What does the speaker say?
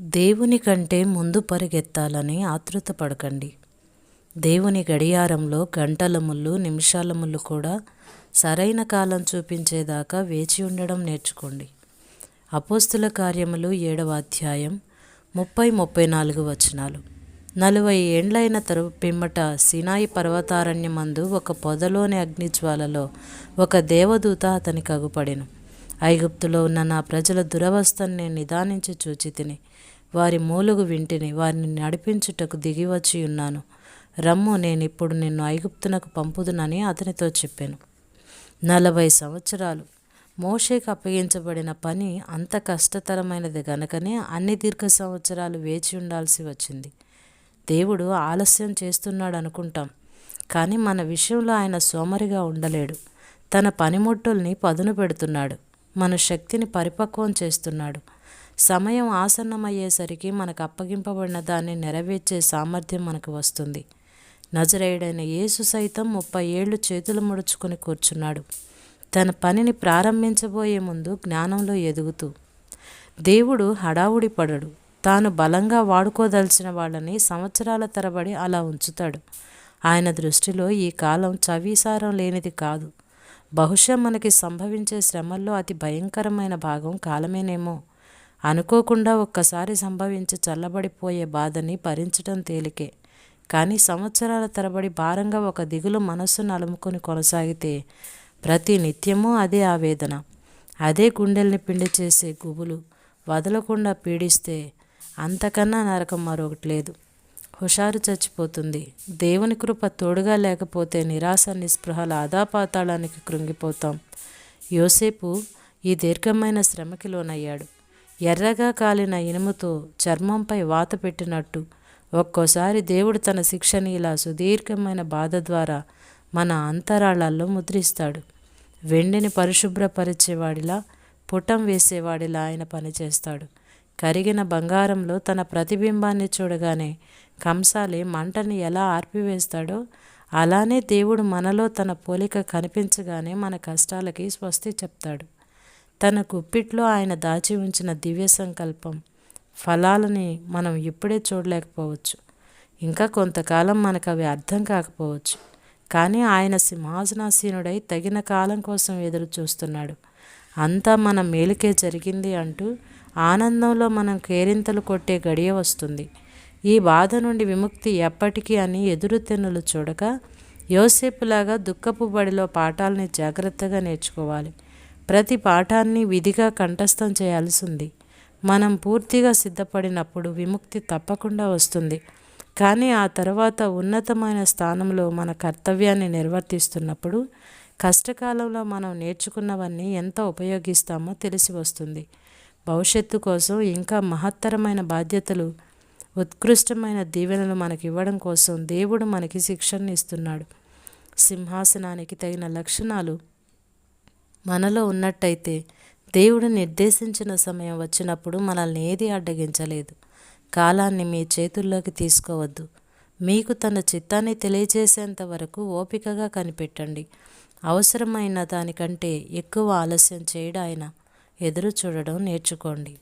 దేవుని కంటే ముందు పరిగెత్తాలని ఆతృత పడకండి దేవుని గడియారంలో గంటల ముళ్ళు నిమిషాల ముళ్ళు కూడా సరైన కాలం చూపించేదాకా వేచి ఉండడం నేర్చుకోండి. అపోస్తుల కార్యములు ఏడవ అధ్యాయం ముప్పై ముప్పై నాలుగు వచనాలు. నలభై ఏండ్లైన తరు పిమ్మట సినాయి పర్వతారణ్యమందు ఒక పొదలోని అగ్నిజ్వాలలో ఒక దేవదూత అతనికి అగుపడెను. ఐగుప్తులో ఉన్న నా ప్రజల దురవస్థను నేను నిదానించి చూచి తిని వారి మూలుగు వింటిని వారిని నడిపించుటకు దిగివచ్చి ఉన్నాను. రమ్ము నేను ఇప్పుడు నిన్ను ఐగుప్తునకు పంపుదునని అతనితో చెప్పాను. నలభై సంవత్సరాలు. మోషేకు అప్పగించబడిన పని అంత కష్టతరమైనది గనకనే అన్ని దీర్ఘ సంవత్సరాలు వేచి ఉండాల్సి వచ్చింది. దేవుడు ఆలస్యం చేస్తున్నాడు అనుకుంటాం కానీ మన విషయంలో ఆయన సోమరిగా ఉండలేడు. తన పనిముట్టుల్ని పదును పెడుతున్నాడు. మన శక్తిని పరిపక్వం చేస్తున్నాడు. సమయం ఆసన్నమయ్యేసరికి మనకు అప్పగింపబడిన దాన్ని నెరవేర్చే సామర్థ్యం మనకు వస్తుంది. నజరేయుడైన యేసు సైతం ముప్పై ఏళ్ళు చేతులు ముడుచుకొని కూర్చున్నాడు. తన పనిని ప్రారంభించబోయే ముందు జ్ఞానంలో ఎదుగుతూ దేవుడు హడావుడి పడడు. తాను బలంగా వాడుకోదలిచిన వాళ్ళని సంవత్సరాల తరబడి అలా ఉంచుతాడు. ఆయన దృష్టిలో ఈ కాలం చవీసారం లేనిది కాదు. బహుశా మనకి సంభవించే శ్రమల్లో అతి భయంకరమైన భాగం కాలమేనేమో. అనుకోకుండా ఒక్కసారి సంభవించి చల్లబడిపోయే బాధని భరించటం తేలికే. కానీ సంవత్సరాల తరబడి భారంగా ఒక దిగులు మనస్సును అలుముకొని కొనసాగితే ప్రతి నిత్యము అదే ఆవేదన. అదే గుండెల్ని పిండి చేసే గుబులు వదలకుండా పీడిస్తే అంతకన్నా నరకం మరొకటి లేదు. హుషారు చచ్చిపోతుంది. దేవుని కృప తోడుగా లేకపోతే నిరాశ నిస్పృహ లాదాపాతాళానికి కృంగిపోతాం. యోసేపు ఈ దీర్ఘమైన శ్రమకి లోనయ్యాడు. ఎర్రగా కాలిన ఇనుముతో చర్మంపై వాత పెట్టినట్టు ఒక్కోసారి దేవుడు తన శిక్షని ఇలా సుదీర్ఘమైన బాధ ద్వారా మన అంతరాళాల్లో ముద్రిస్తాడు. వెండిని పరిశుభ్రపరిచేవాడిలా పుటం వేసేవాడిలా ఆయన పనిచేస్తాడు కరిగిన బంగారంలో తన ప్రతిబింబాన్ని చూడగానే కంసాలి మంటని ఎలా ఆర్పివేస్తాడో అలానే దేవుడు మనలో తన పోలిక కనిపించగానే మన కష్టాలకి స్వస్తి చెప్తాడు. తన గుప్పిట్లో ఆయన దాచి ఉంచిన దివ్య సంకల్పం ఫలాలని మనం ఇప్పుడే చూడలేకపోవచ్చు. ఇంకా కొంతకాలం మనకు అవి అర్థం కాకపోవచ్చు. కానీ ఆయన సింహాసనాసీనుడై తగిన కాలం కోసం ఎదురు చూస్తున్నాడు అంతా మన మేలుకే జరిగింది అంటూ ఆనందంలో మనం కేరింతలు కొట్టే గడియ వస్తుంది. ఈ బాధ నుండి విముక్తి ఎప్పటికీ అని ఎదురు తెన్నులు చూడక యోసేపులాగా దుఃఖపు బడిలో పాఠాలని జాగ్రత్తగా నేర్చుకోవాలి. ప్రతి పాఠాన్ని విధిగా కంఠస్థం చేయాల్సి ఉంది మనం పూర్తిగా సిద్ధపడినప్పుడు విముక్తి తప్పకుండా వస్తుంది. కానీ ఆ తర్వాత ఉన్నతమైన స్థానంలో మన కర్తవ్యాన్ని నిర్వర్తిస్తున్నప్పుడు కష్టకాలంలో మనం నేర్చుకున్నవన్నీ ఎంత ఉపయోగిస్తామో తెలిసి వస్తుంది. భవిష్యత్తు కోసం ఇంకా మహత్తరమైన బాధ్యతలు ఉత్కృష్టమైన దీవెనలు మనకి ఇవ్వడం కోసం దేవుడు మనకి శిక్షణ ఇస్తున్నాడు. సింహాసనానికి తగిన లక్షణాలు మనలో ఉన్నట్టయితే దేవుడు నిర్దేశించిన సమయం వచ్చినప్పుడు మనల్ని ఏది అడ్డగించలేదు. కాలాన్ని మీ చేతుల్లోకి తీసుకోవద్దు. మీకు తన చిత్తాన్ని తెలియజేసేంత వరకు ఓపికగా కనిపెట్టండి. అవసరమైన దానికంటే ఎక్కువ ఆలస్యం చేయడాయన ఎదురు చూడడం నేర్చుకోండి.